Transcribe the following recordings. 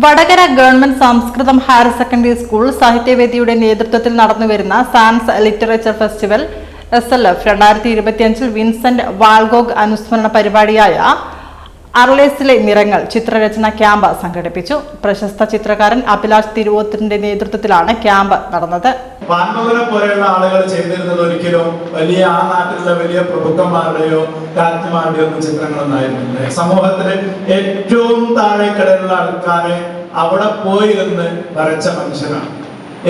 Vadakara government Samskritam higher secondary school സാഹിത്യവേദിയുടെ നേതൃത്വത്തിൽ നടന്നുവരുന്ന science literature festival S L F രണ്ടായിരത്തി ഇരുപത്തിയഞ്ചിൽ വിൻസെന്റ് വാൾഗോഗ് അനുസ്മരണ പരിപാടിയായ അർലേസിലെ നിറങ്ങൾ ചിത്രരചന ക്യാമ്പ് സംഘടിപ്പിച്ചു. പ്രശസ്ത ചിത്രകാരൻ അഭിലാഷ് തിരുവോത്തിന്റെ നേതൃത്വത്തിലാണ് ക്യാമ്പ് നടന്നത്. പാൻമകനെ പോലെയുള്ള ആളുകൾ ചെയ്തിരുന്നത് ഒരിക്കലും വലിയ ആ നാട്ടിലുള്ള വലിയ പ്രഭുക്കന്മാരുടെയോ രാജ്ഞിമാരുടെയോ ഒന്നും ചിത്രങ്ങളൊന്നും ആയിരുന്നില്ല സമൂഹത്തിൽ ഏറ്റവും താഴെക്കടയിലുള്ള ആൾക്കാരെ അവിടെ പോയിരുന്ന് വരച്ച മനുഷ്യനാണ്.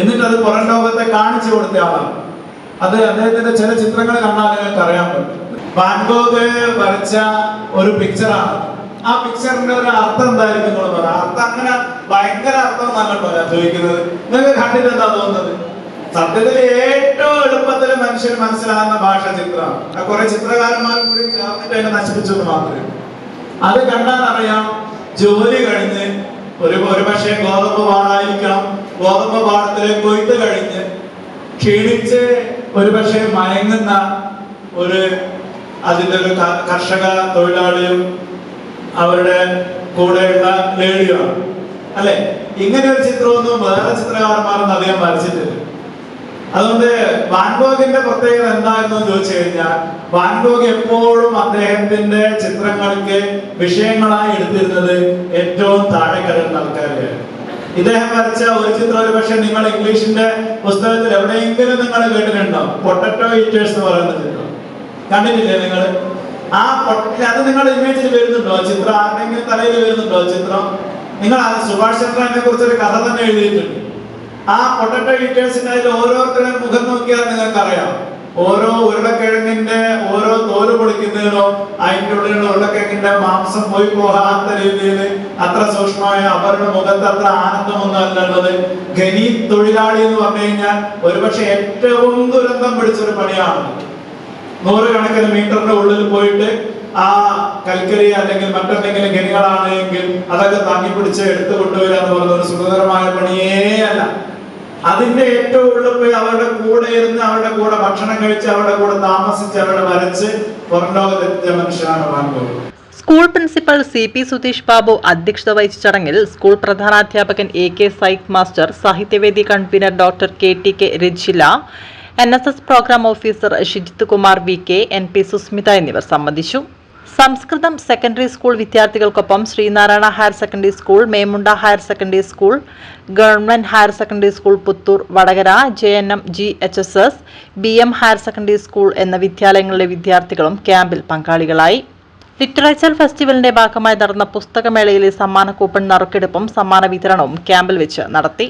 എന്നിട്ട് അത് പുറം ലോകത്തെ കാണിച്ചു കൊടുത്ത ആളാണ്. അത് അദ്ദേഹത്തിന്റെ ചില ചിത്രങ്ങൾ കണ്ടാൽ നിങ്ങൾക്ക് അറിയാൻ പറ്റും. വരച്ച ഒരു പിക്ചറാണ് ആ പിക്ചറിന്റെ ഒരു അർത്ഥം എന്തായിരിക്കും നിങ്ങൾ അർത്ഥം അങ്ങനെ ഭയങ്കര അർത്ഥം നല്ല ഞാൻ ചോദിക്കുന്നത്. നിങ്ങൾക്ക് കണ്ടിട്ട് എന്താ തോന്നുന്നത്? സത്യത്തിൽ ഏറ്റവും എളുപ്പത്തിൽ മനുഷ്യന് മനസ്സിലാകുന്ന ഭാഷ ചിത്രമാണ് കുറെ ചിത്രകാരന്മാർ കൂടി ചേർന്നിട്ട് അതിനെ നശിപ്പിച്ചത് മാത്രമേ അത് കണ്ടാൽ അറിയാം ജോലി കഴിഞ്ഞ് ഒരു ഒരു പക്ഷേ ഗോതമ്പ് പാടായിരിക്കാം. ഗോതമ്പ് പാടത്തിലെ കൊയ്ത്ത് കഴിഞ്ഞ് ക്ഷീണിച്ച് ഒരു പക്ഷേ മയങ്ങുന്ന ഒരു അതിന്റെ ഒരു കർഷക തൊഴിലാളിയും അവരുടെ കൂടെയുള്ള ലേഡിയുമാണ്. അല്ലെ? ഇങ്ങനെ ഒരു ചിത്രമൊന്നും വേറെ ചിത്രകാരന്മാരൊന്നും അധികം വരച്ചിട്ടില്ല. അതുകൊണ്ട് വാൻഗോഗിന്റെ പ്രത്യേകത എന്തായിരുന്നു എന്ന് ചോദിച്ചു കഴിഞ്ഞാൽ വാൻഗോഗ് എപ്പോഴും അദ്ദേഹത്തിന്റെ ചിത്രങ്ങൾക്ക് വിഷയങ്ങളായി എടുത്തിരുന്നത് ഏറ്റവും താഴെ കഴിയുന്ന ആൾക്കാരെയാണ്. ഇദ്ദേഹം വരച്ച ഒരു ചിത്രം ഒരു പക്ഷെ നിങ്ങൾ ഇംഗ്ലീഷിന്റെ പുസ്തകത്തിൽ എവിടെയെങ്കിലും നിങ്ങൾ കേട്ടിട്ടുണ്ടോ? പൊട്ടറ്റോ ഈറ്റേഴ്സ് എന്ന് പറയുന്ന ചിത്രം. കണ്ടിട്ടില്ലേ നിങ്ങൾ? ആ അത് നിങ്ങൾ ഇമേജിൽ വരുന്നുണ്ടോ? ചിത്രം ആരുടെങ്കിലും തലയിൽ വരുന്നുണ്ടോ ചിത്രം? നിങ്ങൾ സുഭാഷ് ചന്ദ്രനെ കുറിച്ച് ഒരു കഥ തന്നെ എഴുതിയിട്ടുണ്ട്. ആ പൊട്ടറ്റോ ഈറ്റേഴ്സിന്റെ അതിൽ ഓരോരുത്തരുടെ മുഖം നോക്കിയാൽ നിങ്ങൾക്ക് അറിയാം ഓരോ ഉരുളക്കിഴങ്ങിന്റെ ഓരോ തോൽ പൊളിക്കുന്നതിനോ അതിന്റെ ഉള്ളിലുള്ള ഉരുളക്കിഴങ്ങിന്റെ മാംസം പോയി പോകാത്ത രീതിയിൽ അത്ര സൂക്ഷ്മമായ അവരുടെ മുഖത്ത് അത്ര ആനന്ദമൊന്നും അല്ല ഉള്ളത് ഖനി തൊഴിലാളി എന്ന് പറഞ്ഞു കഴിഞ്ഞാൽ ഒരുപക്ഷെ ഏറ്റവും ദുരന്തം പിടിച്ചൊരു പണിയാണ്. നൂറുകണക്കിന് മീറ്ററിന്റെ ഉള്ളിൽ പോയിട്ട് ആ കൽക്കരി അല്ലെങ്കിൽ മറ്റെന്തെങ്കിലും ഖനികളാണ് എങ്കിൽ അതൊക്കെ താങ്ങി പിടിച്ച് എടുത്തു കൊണ്ടുവരിക എന്ന് പറയുന്ന ഒരു സുഖകരമായ പണിയേ അതിന്റെ ഏറ്റവും ഉള്ളിൽ പോയി അവരുടെ കൂടെ ഇരുന്ന് അവരുടെ കൂടെ ഭക്ഷണം കഴിച്ച് അവരുടെ കൂടെ താമസിച്ച് അവരുടെ വരച്ച് പുറം ലോകത്തെത്തിയ മനുഷ്യനാണ് school principal C P Sudheesh Babu അധ്യക്ഷത വഹിച്ച ചടങ്ങിൽ സ്കൂൾ പ്രധാനാധ്യാപകൻ A K Saikh master Sahityavedi convener doctor K T K Rajila N S S programme officer Shijith Kumar V K N P Susmitha എന്നിവർ സംബന്ധിച്ചു. സംസ്കൃതം secondary school വിദ്യാർത്ഥികൾക്കൊപ്പം Sreenarayana higher secondary school Memunda higher secondary school government higher secondary school Puthur Vadakara J N M G H S S B M higher secondary school എന്ന വിദ്യാലയങ്ങളിലെ വിദ്യാർത്ഥികളും ക്യാമ്പിൽ പങ്കാളികളായി. Literature ഫെസ്റ്റിവലിന്റെ ഭാഗമായി നടന്ന പുസ്തകമേളയിലെ സമ്മാന കൂപ്പൺ നറുക്കെടുപ്പും സമ്മാന വിതരണവും ക്യാമ്പിൽ വെച്ച് നടത്തി.